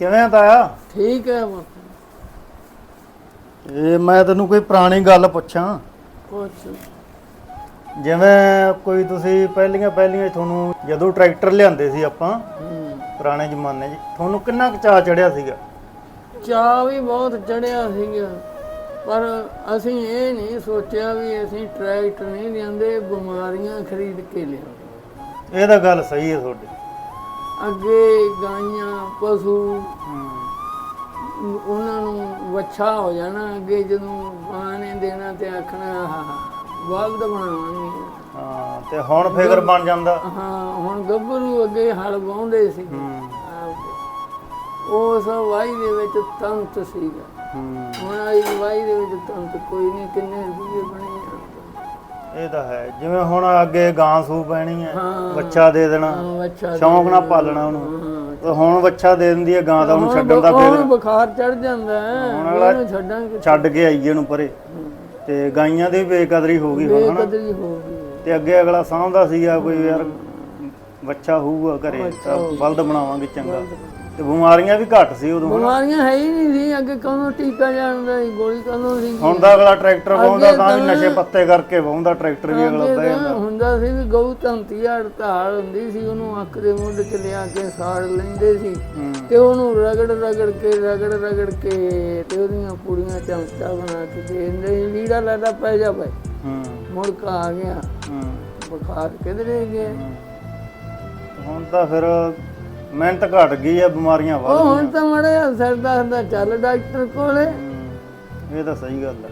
ਕਿਵੇਂ ਆ ਤਾਇਆ? ਠੀਕ ਹੈ ਪੁੱਤ ਇਹ ਮੈਂ ਤੈਨੂੰ ਕੋਈ ਪੁਰਾਣੀ ਗੱਲ ਪੁੱਛਾਂ। ਕੁਛ ਜਿਵੇਂ ਕੋਈ ਤੁਸੀਂ ਪਹਿਲੀਆਂ ਪਹਿਲੀਆਂ ਤੁਹਾਨੂੰ ਜਦੋਂ ਟਰੈਕਟਰ ਲਿਆਂਦੇ ਸੀ ਆਪਾਂ ਹੂੰ। ਪੁਰਾਣੇ ਜ਼ਮਾਨੇ 'ਚ ਤੁਹਾਨੂੰ ਕਿੰਨਾ ਕੁ ਚਾਅ ਚੜਿਆ ਸੀਗਾ? ਚਾਅ ਵੀ ਬਹੁਤ ਚੜਿਆ ਸੀਗਾ। ਪਰ ਅਸੀਂ ਇਹ ਨਹੀਂ ਸੋਚਿਆ ਵੀ ਅਸੀਂ ਟਰੈਕਟਰ ਨਹੀਂ ਲਿਆਂਦੇ ਬਿਮਾਰੀਆਂ ਖਰੀਦ ਕੇ ਲਿਆਂਦੇ ਇਹ ਤਾਂ ਗੱਲ ਸਹੀ ਹੈ ਤੁਹਾਡੀ। ਅੱਗੇ ਗਾਈਆਂ ਪਸ਼ੂ ਉਹਨਾਂ ਨੂੰ ਵੱਛਾ ਹੋ ਜਾਣਾ ਅੱਗੇ ਜਦੋਂ ਨੇ ਦੇਣਾ ਤੇ ਆਖਣਾ ਬਲਦ ਬਣਾਵਾਂਗੇ। ਹਾਂ ਤੇ ਹੁਣ ਫਿਕਰ ਬਣ ਜਾਂਦਾ। ਹਾਂ ਹੁਣ ਗੱਭਰੂ ਅੱਗੇ ਹਲ ਵਾਹੁੰਦੇ ਸੀ। ਉਸ ਵਾਈ ਦੇ ਵਿੱਚ ਤੰਤ ਸੀਗਾ। ਹੁਣ ਆਈ ਵਾਈ ਦੇ ਵਿੱਚ ਤੰਤ ਕੋਈ ਨਹੀਂ ਕਿੰਨੇ ਰੁਪਏ ਬਣੇ? ਇਹ ਤਾਂ ਹੈ। ਜਿਵੇਂ ਹੁਣ ਅੱਗੇ ਗਾਂ ਸੂ ਪੈਣੀ ਹੈ ਹਾਂ। ਬੱਚਾ ਦੇ ਦੇਣਾ। ਹਾਂ, ਸ਼ੌਂਕ ਨਾਲ ਪਾਲਣਾ ਉਹਨੂੰ। ਤੇ ਹੁਣ ਬੱਚਾ ਦੇ ਦਿੰਦੀ ਹੈ ਗਾਂ ਦਾ ਉਹਨੂੰ ਛੱਡਣ ਦਾ ਫਿਰ। ਬੁਖਾਰ ਚੜ ਜਾਂਦਾ ਹੈ ਹੁਣ ਅਗਲਾ ਇਹਨੂੰ ਛੱਡਾਂਗੇ ਛੱਡ ਕੇ ਆਈਏ ਨੂੰ ਪਰੇ। ਤੇ ਗਾਈਆਂ ਦੀ ਬੇਕਦਰੀ ਹੋ ਗਈ ਹੁਣ ਹਨਾ। ਬੇਕਦਰੀ ਹੋ ਗਈ। ਤੇ ਅੱਗੇ ਅਗਲਾ ਸਾਂਭਦਾ ਸੀਗਾ ਕੋਈ ਯਾਰ ਬੱਚਾ ਹੋਊਗਾ ਘਰੇ ਤਾਂ ਬਲਦ ਬਣਾਵਾਂਗੇ ਚੰਗਾ। ਤੇ ਬਿਮਾਰੀਆਂ ਵੀ ਘੱਟ ਸੀ ਉਦੋਂ। ਹਨਾ। ਬਿਮਾਰੀਆਂ ਹੈ ਹੀ ਨਹੀਂ ਸੀ ਅੱਗੇ ਕਦੋਂ ਟੀਕਾ ਜਾਂਦਾ ਸੀ ਗੋਲੀ ਕਦੋਂ ਸੀ। ਹੁਣ ਤਾਂ ਅਗਲਾ ਟਰੈਕਟਰ ਵਾਹੁੰਦਾ ਤਾਂ ਵੀ ਨਸ਼ੇ ਪੱਤੇ ਕਰਕੇ ਵਾਹੁੰਦਾ ਟਰੈਕਟਰ ਵੀ ਅਗਲਾ ਅੱਗੇ ਤਾਂ ਜਾਂਦਾ ਹੁੰਦਾ ਸੀ ਵੀ ਗਊ ਧੰਤੀ ਹੜਤਾਲ ਹੁੰਦੀ ਸੀ ਉਹਨੂੰ ਅੱਖ ਦੇ ਮੁੱਢ ਚ ਲਿਆ ਕੇ ਸਾੜ ਲੈਂਦੇ ਸੀ। ਤੇ ਉਹਨੂੰ ਰਗੜ ਰਗੜ ਕੇ ਰਗੜ ਰਗੜ ਕੇ ਤੇ ਉਹਦੀਆਂ ਪੂੜੀਆਂ ਚਮਚਾ ਬਣਾ ਕੇ ਦੇ ਦਿੰਦੇ ਸੀ ਲੀੜਾ ਲਾਦਾ ਪੈ ਜਾ ਭਾਈ। ਹੂੰ। ਮੁੜਕਾ ਆ ਗਿਆ। ਹੂੰ। ਬੁਖਾਰ ਕਿਧਰੇ ਗਿਆ। ਹੁਣ ਤਾਂ ਫਿਰ ਮਿਹਨਤ ਘਟ ਗਈ ਆ ਬਿਮਾਰੀਆਂ ਵੱਧ ਉਹ ਹੁਣ ਤਾਂ ਮੜਿਆ ਸਰਦਾ ਸਰਦਾ ਚੱਲ ਡਾਕਟਰ ਕੋਲੇ। ਇਹ ਤਾਂ ਸਹੀ ਗੱਲ ਹੈ